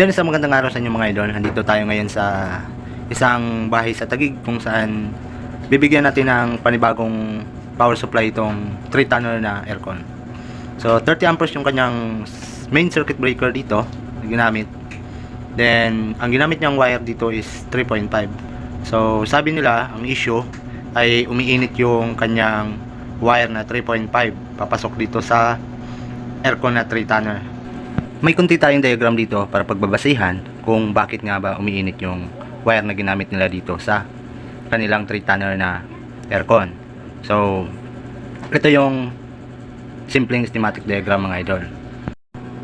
Yan isang magandang araw sa inyo mga idol. Nandito tayo ngayon sa isang bahay sa Tagig kung saan bibigyan natin ng panibagong power supply itong 3 tonner na aircon. So 30 amperes yung kanyang main circuit breaker dito na ginamit. Then ang ginamit niyang wire dito is 3.5. So sabi nila ang issue ay umiinit yung kanyang wire na 3.5 papasok dito sa aircon na 3 tonner. May kunti tayong diagram dito para pagbabasihan kung bakit nga ba umiinit yung wire na ginamit nila dito sa kanilang 3 tonner na aircon. So, ito yung simpleng schematic diagram mga idol.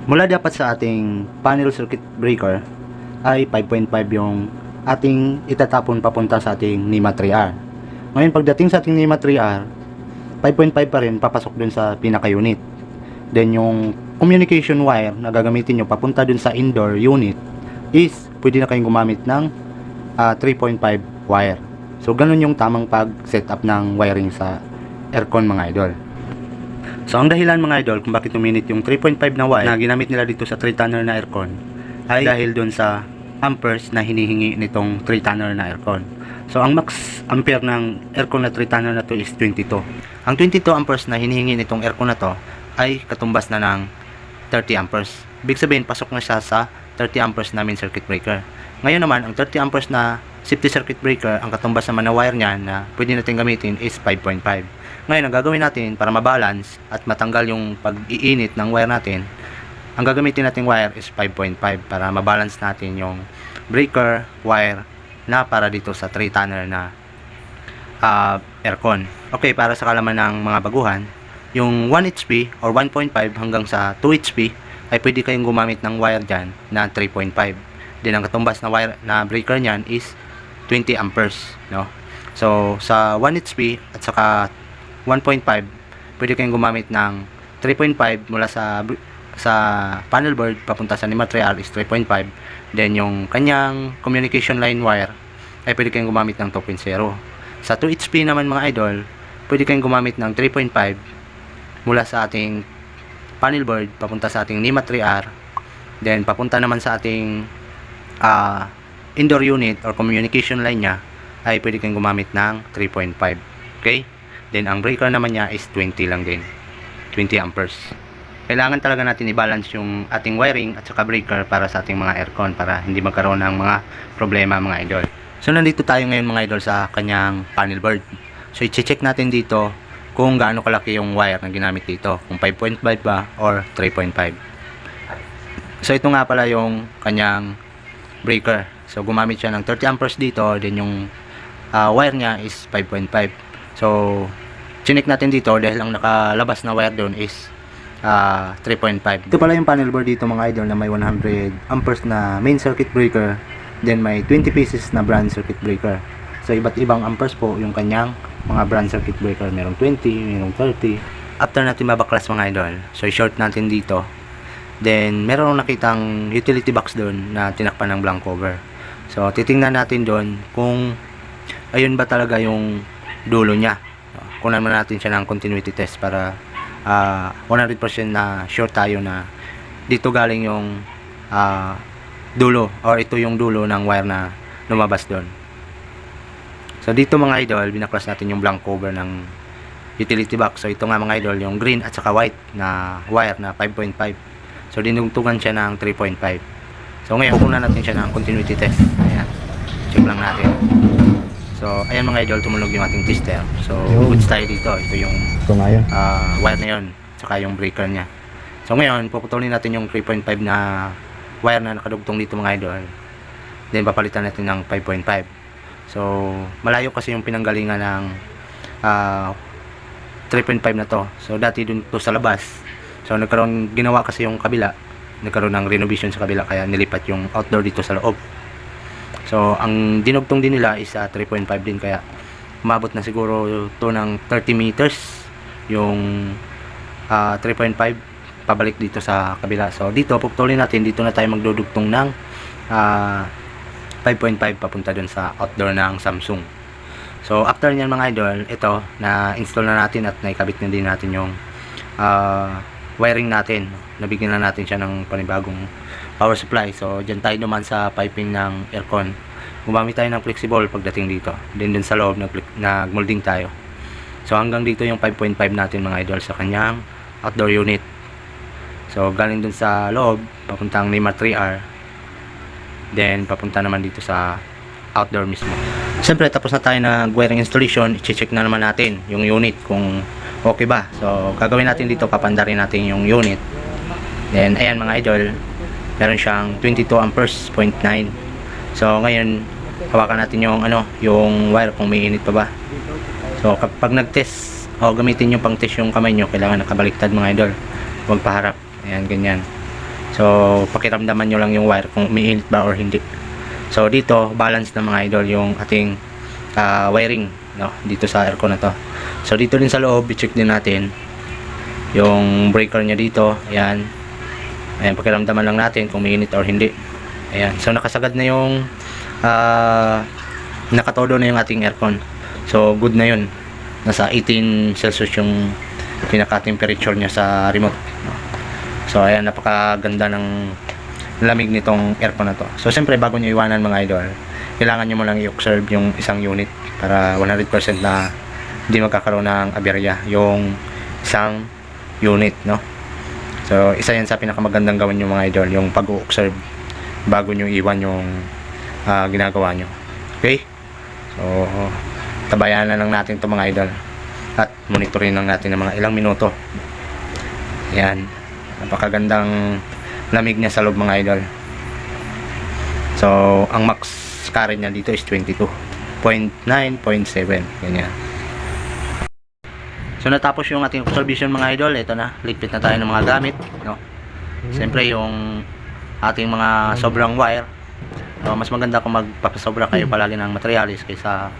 Mula dapat sa ating panel circuit breaker ay 5.5 yung ating itatapon papunta sa ating NEMA 3R. Ngayon pagdating sa ating NEMA 3R, 5.5 pa rin papasok dun sa pinaka-unit. Then yung communication wire na gagamitin nyo papunta dun sa indoor unit is pwede na kayong gumamit ng ah, 3.5 wire. So ganun yung tamang pag-setup ng wiring sa aircon mga idol. So ang dahilan mga idol kung bakit uminit yung 3.5 na wire na ginamit nila dito sa 3 tonner na aircon ay dahil dun sa amperes na hinihingi nitong 3 tonner na aircon. So ang max ampere ng aircon na 3 tonner na to is 22. Ang 22 amperes na hinihingi nitong aircon na to ay katumbas na ng 30 amperes. Ibig sabihin pasok na siya sa 30 amperes na main circuit breaker. Ngayon naman ang 30 amperes na safety circuit breaker ang katumbas naman na wire niya na pwede natin gamitin is 5.5. Ngayon ang gagawin natin para mabalance at matanggal yung pag-iinit ng wire natin ang gagamitin nating wire is 5.5 para mabalance natin yung breaker wire na para dito sa 3 tonner na ah, aircon. Okay, para sa kalaman ng mga baguhan, yung 1 HP or 1.5 hanggang sa 2 HP ay pwede kayong gumamit ng wire dyan na 3.5. Then ang katumbas na wire na breaker niyan is 20 amperes, no? So sa 1 HP at saka 1.5 pwede kayong gumamit ng 3.5 mula sa sa panel board papunta sa NEMA 3R is 3.5 then yung kanyang communication line wire ay pwede kayong gumamit ng 2.0 sa 2 HP naman mga idol pwede kayong gumamit ng 3.5 mula sa ating panel board papunta sa ating NEMA 3R then papunta naman sa ating ah, indoor unit or communication line nya ay pwede kayong gumamit ng 3.5 okay then ang breaker naman niya is 20 lang din 20 amperes kailangan talaga natin i-balance yung ating wiring at saka breaker para sa ating mga aircon para hindi magkaroon ng mga problema mga idol. So nandito tayo ngayon mga idol sa kanyang panel board. So i-check natin dito kung gaano kalaki yung wire na ginamit dito. Kung 5.5 ba or 3.5. So ito nga pala yung kanyang breaker. So gumamit siya ng 30 amperes dito then yung ah, wire niya is 5.5. So chinek natin dito dahil ang nakalabas na wire doon is ah 3.5. Ito pala yung panel board dito mga idol na may 100 amperes na main circuit breaker then may 20 pieces na branch circuit breaker. So iba't ibang amperes po yung kanyang mga branch circuit breaker. Merong 20, merong 30. After natin mabaklas mga idol, so i-short natin dito. Then meron nakitang utility box doon na tinakpan ng blank cover. So titingnan natin doon kung ayun ba talaga yung dulo niya. Kunan mo natin siya ng continuity test para ah 100% na sure tayo na dito galing yung ah, dulo or ito yung dulo ng wire na lumabas doon. So dito mga idol, binaklas natin yung blank cover ng utility box. So ito nga mga idol, yung green at saka white na wire na 5.5. So dinugtungan siya ng 3.5. So ngayon, kukunan natin siya ng continuity test. Ayan. Check lang natin. So ayan mga idol, tumulog yung ating tester. So goods tayo dito. Ito yung ah, wire na yun tsaka yung breaker niya so ngayon puputulin natin yung 3.5 na wire na nakadugtong dito mga idol then papalitan natin ng 5.5 so malayo kasi yung pinanggalingan ng ah, 3.5 na to. So dati dun to sa labas. So nagkaroon ginawa kasi yung kabila. Nagkaroon ng renovation sa kabila kaya nilipat yung outdoor dito sa loob. So ang dinugtong din nila is ah, 3.5 din. Kaya umabot na siguro to ng 30 meters yung ah, 3.5 pabalik dito sa kabila. So dito puputulin natin. Dito na tayo magdudugtong ng ah, 5.5 papunta dun sa outdoor ng Samsung. So after niyan mga idol, ito na install na natin at naikabit na din natin yung ah, wiring natin. Nabigyan na natin siya ng panibagong power supply. So, dyan tayo naman sa piping ng aircon. Gumamit tayo ng flexible pagdating dito. Then dun sa loob, nag nag-molding tayo. So, hanggang dito yung 5.5 natin mga idol sa kanyang outdoor unit. So, galing dun sa loob, papuntang Neymar 3R. Then, papunta naman dito sa outdoor mismo. Siyempre, tapos na tayo na wiring installation, i-check na naman natin yung unit kung okay ba. So, gagawin natin dito, papandarin natin yung unit. Then, ayan mga idol, meron siyang 22 amperes, 0.9. So, ngayon, hawakan natin yung ano, yung wire kung may init pa ba. So, kapag nag-test, o gamitin nyo pang test yung kamay nyo, kailangan nakabaliktad mga idol. Huwag paharap. Ayan, ganyan. So, pakiramdaman nyo lang yung wire kung umiinit ba or hindi. So, dito, balance na mga idol yung ating ah, wiring no, dito sa aircon na to. So, dito din sa loob, i-check din natin yung breaker niya dito. Ayan. Ayan, pakiramdaman lang natin kung umiinit or hindi. Ayan. So, nakasagad na yung ah, nakatodo na yung ating aircon. So, good na yun. Nasa 18 Celsius yung pinaka-temperature niya sa remote. no. So, ayan, napakaganda ng lamig nitong aircon na to. So, siyempre, bago nyo iwanan mga idol, kailangan nyo mo lang i-observe yung isang unit para 100% na hindi magkakaroon ng aberya yung isang unit, no? So, isa yan sa pinakamagandang gawin nyo mga idol, yung pag-observe bago nyo iwan yung ah, ginagawa nyo. Okay? So, tabayan na lang natin to mga idol at monitorin lang natin ng mga ilang minuto. Yan. Napakagandang lamig niya sa loob mga idol. So, ang max current niya dito is 22.9.7. Ganyan. So, natapos yung ating observation mga idol. Ito na. Ligpit na tayo ng mga gamit. No? Siyempre, yung ating mga sobrang wire. So, mas maganda kung magpapasobra kayo palagi ng materialis kaysa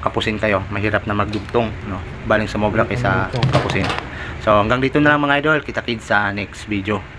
kapusin kayo. Mahirap na magdugtong. No? Baling sa mobra kaysa kapusin. So, hanggang dito na lang mga idol. Kita kids sa next video.